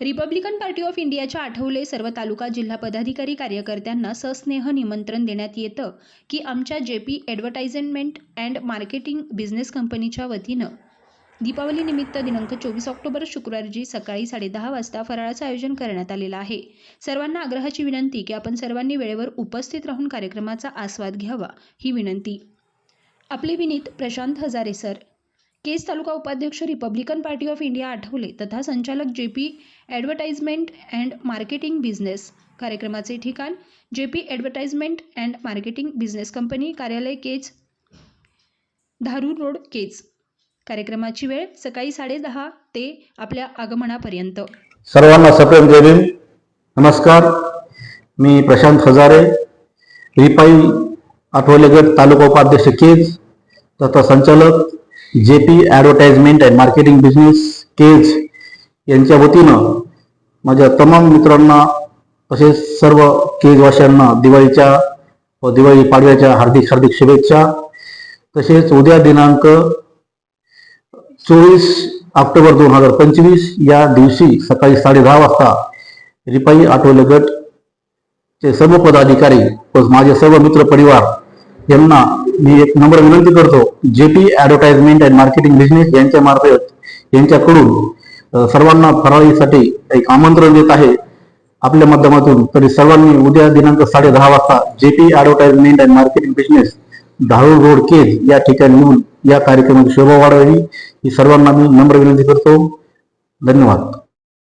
Republican party of इंडियाच्या आठवले सर्व तालुका जिल्हा पदाधिकारी कार्यकर्त्यांना सस्नेह निमंत्रण देण्यात येतं की आमच्या J P advertisement and marketing business कंपनीच्या वतीनं. दीपावलीनिमित्त दिनांक चोवीस ऑक्टोबर शुक्रवारची सकाळी साडेदहा वाजता फराळाचं आयोजन करण्यात आलेलं आहे. सर्वांना आग्रहाची विनंती की आपण सर्वांनी वेळेवर उपस्थित राहून कार्यक्रमाचा आस्वाद घ्यावा ही विनंती. आपले विनीत प्रशांत हजारे सर. केस तालुका उपाध्यक्ष republican party of India Athawale तथा संचालक J P advertisement and marketing business कार्यक्रमाचे ठिकाण J P advertisement and marketing business company कार्यालय केज धारूर रोड केज. कार्यक्रमाची वेळ सकाळी साडेदहा ते आपल्या आगमनापर्यंत. सर्वांना सप्रेम देवी नमस्कार. मी प्रशांत हजारे रिपाई आठवले गट तालुका उपाध्यक्ष केज तथा संचालक J P advertisement and marketing business Kej यांच्या वतीनं माझ्या तमाम मित्रांना तसेच सर्व केजवाशांना दिवाळीच्या व दिवाळी पाडव्याच्या हार्दिक हार्दिक शुभेच्छा. तसेच उद्या दिनांक चोवीस ऑक्टोबर दोन हजार पंचवीस या दिवशी सकाळी साडेदहा वाजता रिपाई आठवले गट चे सर्व पदाधिकारी व माझे सर्व मित्र परिवार यांना मी एक नंबर विनंती करतो J P advertisement and marketing business यांच्या मार्फत यांच्याकडून सर्वांना फराळीसाठी एक आमंत्रण देत आहे. आपल्या माध्यमातून तरी सर्वांनी उद्या दिनांक साडे दहा वाजता J P advertisement and marketing business Dharur road Kej या ठिकाणी येऊन या कार्यक्रमाची शोभा वाढवावी. ही सर्वांना मी नम्र विनंती करतो. धन्यवाद.